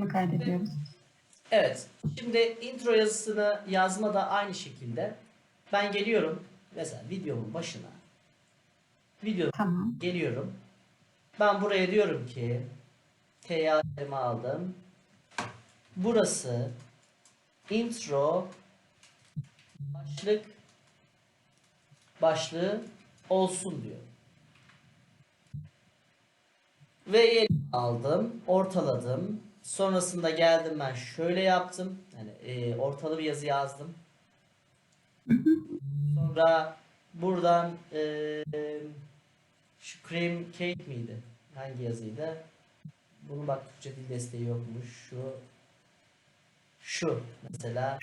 Bunu kaydediyoruz. Evet. Şimdi intro yazısını yazma da aynı şekilde. Ben geliyorum. Mesela videomun başına. Video Tamam. geliyorum. Ben buraya diyorum ki TYA'ımı aldım. Burası intro başlık başlığı olsun diyor. Ve aldım, ortaladım. Sonrasında geldim ben şöyle yaptım. Yani e, ortalı bir yazı yazdım. Sonra buradan e, şu cream cake miydi? Hangi yazıydı? Bunun bak Türkçe dil desteği yokmuş. Şu şu mesela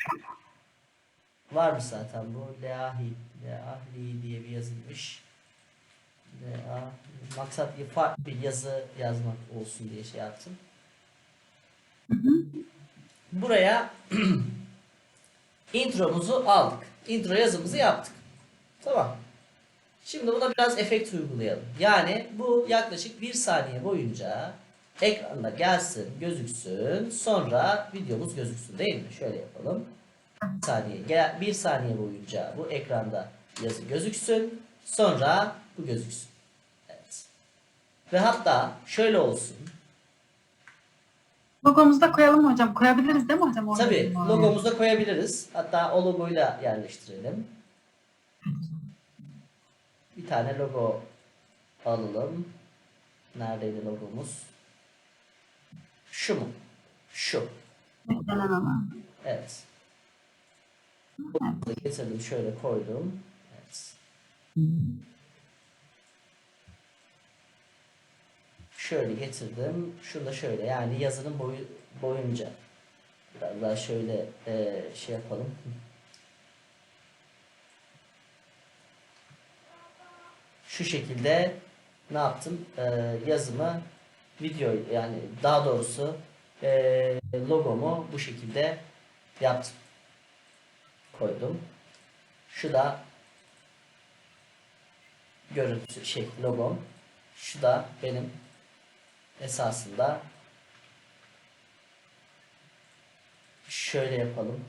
varmış zaten bu Leahi Leahli diye bir yazıymış. Leah maksat bir farklı bir yazı yazmak olsun diye şey yaptım. Buraya intromuzu aldık. Intro yazımızı yaptık. Tamam. Şimdi buna biraz efekt uygulayalım. Yani bu yaklaşık bir saniye boyunca ekranda gelsin, gözüksün. Sonra videomuz gözüksün değil mi? Şöyle yapalım. Bir saniye, bir saniye boyunca bu ekranda yazı gözüksün. Sonra bu gözüksün. Evet. Ve hatta şöyle olsun. Logomuzu da koyalım hocam? Koyabiliriz değil mi hocam? Orada Tabii bizim oraya? logomuzu da koyabiliriz. Hatta o logoyla yerleştirelim. Bir tane logo alalım. Neredeydi logomuz? Şu mu? Şu. Evet. Getirdim şöyle koydum. Evet. Şöyle getirdim. Şunu da şöyle yani yazının boyu boyunca. Biraz daha şöyle e, şey yapalım. Şu şekilde ne yaptım? E, yazımı video yani daha doğrusu e, logomu bu şekilde yaptım. Koydum. Şu da görüntü şey logom. Şu da benim esasında şöyle yapalım.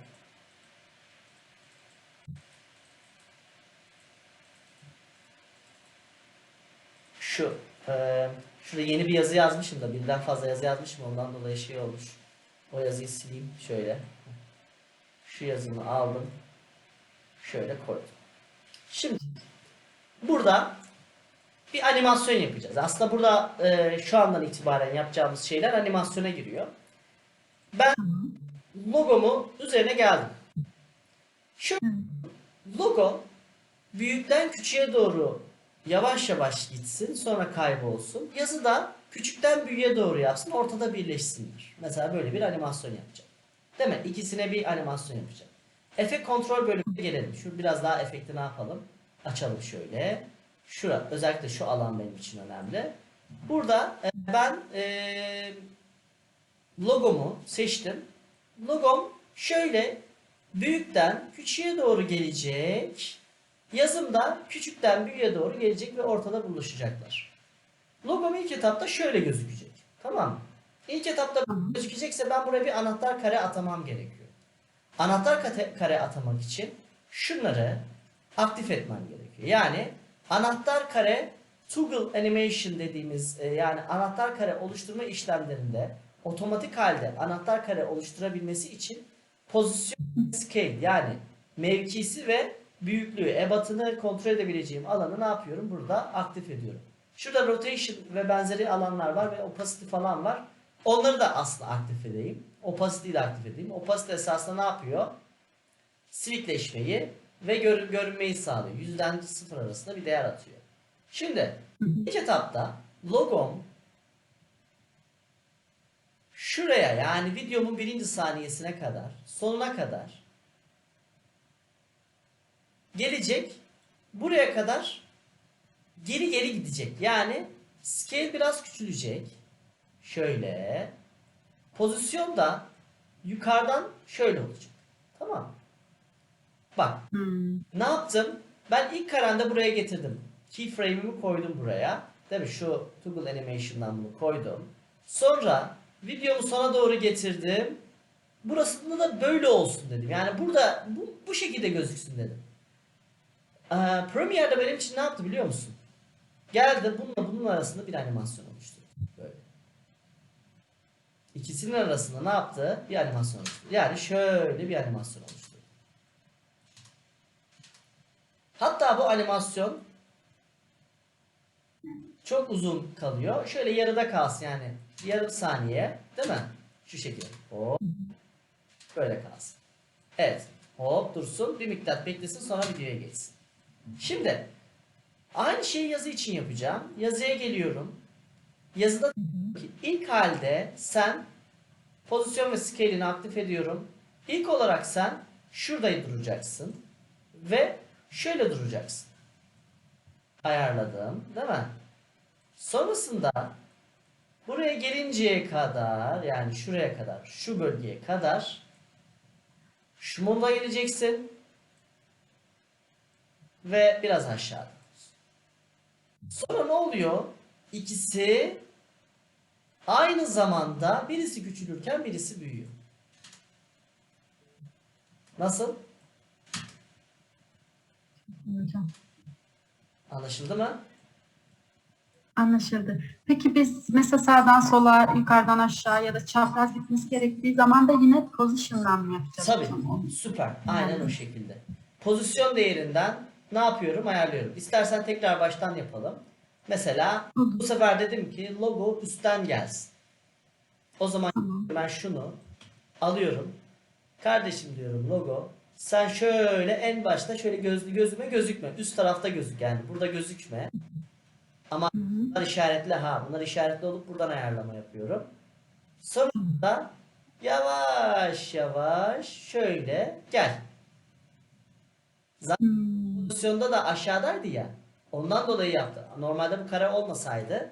Şu eee şurada yeni bir yazı yazmışım da birden fazla yazı yazmışım ondan dolayı şey olmuş. O yazıyı sileyim şöyle. Şu yazımı aldım. Şöyle koydum. Şimdi burada bir animasyon yapacağız. Aslında burada e, şu andan itibaren yapacağımız şeyler animasyona giriyor. Ben logomu üzerine geldim. Şu logo büyükten küçüğe doğru yavaş yavaş gitsin sonra kaybolsun. Yazı da küçükten büyüğe doğru yapsın ortada birleşsinler. Mesela böyle bir animasyon yapacağım. Değil mi? İkisine bir animasyon yapacağım. Efekt kontrol bölümüne gelelim. Şu biraz daha efekti ne yapalım? Açalım şöyle. Şura, özellikle şu alan benim için önemli. Burada e, ben e, logomu seçtim. Logom şöyle büyükten küçüğe doğru gelecek. Yazım da küçükten büyüğe doğru gelecek ve ortada buluşacaklar. Logom ilk etapta şöyle gözükecek. Tamam mı? İlk etapta gözükecekse ben buraya bir anahtar kare atamam gerekiyor. Anahtar kare atamak için şunları aktif etmem gerekiyor. Yani anahtar kare toggle animation dediğimiz e, yani anahtar kare oluşturma işlemlerinde otomatik halde anahtar kare oluşturabilmesi için pozisyon scale yani mevkisi ve büyüklüğü, ebatını kontrol edebileceğim alanı ne yapıyorum? Burada aktif ediyorum. Şurada rotation ve benzeri alanlar var ve opacity falan var. Onları da aslında aktif edeyim. Opacity'yi de aktif edeyim. Opacity esasında ne yapıyor? Silikleşmeyi ve gör, görünmeyi sağlıyor. Yüzden sıfır arasında bir değer atıyor. Şimdi ilk etapta logom şuraya yani videomun birinci saniyesine kadar sonuna kadar gelecek buraya kadar geri geri gidecek. Yani scale biraz küçülecek. Şöyle. Pozisyon da yukarıdan şöyle olacak. Tamam? Bak Hmm. ne yaptım? Ben ilk karanda buraya getirdim. Keyframe'imi koydum buraya. Değil mi? Şu Toggle Animation'dan bunu koydum. Sonra videomu sona doğru getirdim. Burasında da böyle olsun dedim. Yani burada bu, bu şekilde gözüksün dedim. Ee, Premiere'de benim için ne yaptı biliyor musun? Geldi bununla bunun arasında bir animasyon oluşturdu. Böyle. İkisinin arasında ne yaptı? Bir animasyon oluşturdu. Yani şöyle bir animasyon oluşturdu. Hatta bu animasyon çok uzun kalıyor. Şöyle yarıda kalsın yani yarım saniye değil mi? Şu şekilde. Hop. Böyle kalsın. Evet. Hop dursun. Bir miktar beklesin sonra videoya geçsin. Şimdi aynı şeyi yazı için yapacağım. Yazıya geliyorum. Yazıda ilk halde sen pozisyon ve scale'ini aktif ediyorum. İlk olarak sen şurada duracaksın ve şöyle duracaksın. Ayarladım, değil mi? Sonrasında buraya gelinceye kadar yani şuraya kadar, şu bölgeye kadar şu moda geleceksin ve biraz aşağıda. Sonra ne oluyor? İkisi aynı zamanda birisi küçülürken birisi büyüyor. Nasıl? Hocam. Anlaşıldı mı? Anlaşıldı. Peki biz mesela sağdan sola, yukarıdan aşağı ya da çapraz gitmesi gerektiği zaman da yine position'dan mı yapacağız? Tabii. hocam? Süper. Aynen o şekilde. Pozisyon değerinden ne yapıyorum? Ayarlıyorum. İstersen tekrar baştan yapalım. Mesela bu sefer dedim ki logo üstten gelsin. O zaman ben şunu alıyorum. Kardeşim diyorum logo. Sen şöyle en başta şöyle gözlü gözüme gözükme. Üst tarafta gözük yani. Burada gözükme. Ama Hı hı. bunlar işaretli ha. Bunlar işaretli olup buradan ayarlama yapıyorum. Sonra yavaş yavaş şöyle gel. Hmm. Pozisyonda da aşağıdaydı ya. Ondan dolayı yaptı. Normalde bu kare olmasaydı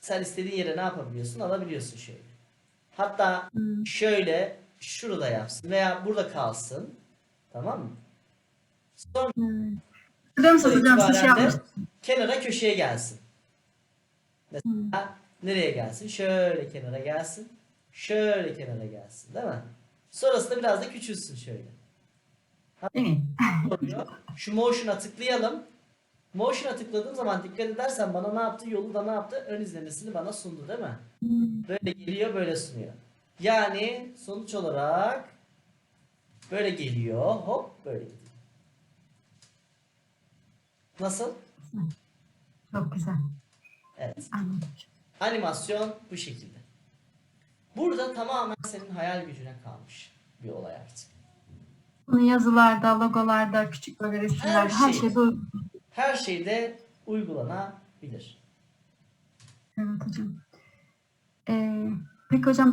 sen istediğin yere ne yapabiliyorsun? Alabiliyorsun şöyle. Hatta Hmm. şöyle şurada yapsın veya burada kalsın. Tamam mı? Sonra Hmm. Siz şey itibaren de yapmıştınız. kenara köşeye gelsin. Hmm. Mesela nereye gelsin? Şöyle kenara gelsin. Şöyle kenara gelsin. Değil mi? Sonrasında biraz da küçülsün şöyle. Evet. oluyor. Şu motion'a tıklayalım. Motion'a tıkladığım zaman dikkat edersen bana ne yaptı? Yolu da ne yaptı? Ön izlemesini bana sundu değil mi? Hmm. Böyle geliyor böyle sunuyor. Yani sonuç olarak böyle geliyor. Hop böyle gidiyor. Nasıl? Çok güzel. Evet. Anladım. Animasyon bu şekilde. Burada tamamen senin hayal gücüne kalmış bir olay artık. Bunu yazılarda, logolarda, küçük böyle resimlerde her, Her şey. şeyde. Her şeyde uygulanabilir. Evet hocam. Ee, peki hocam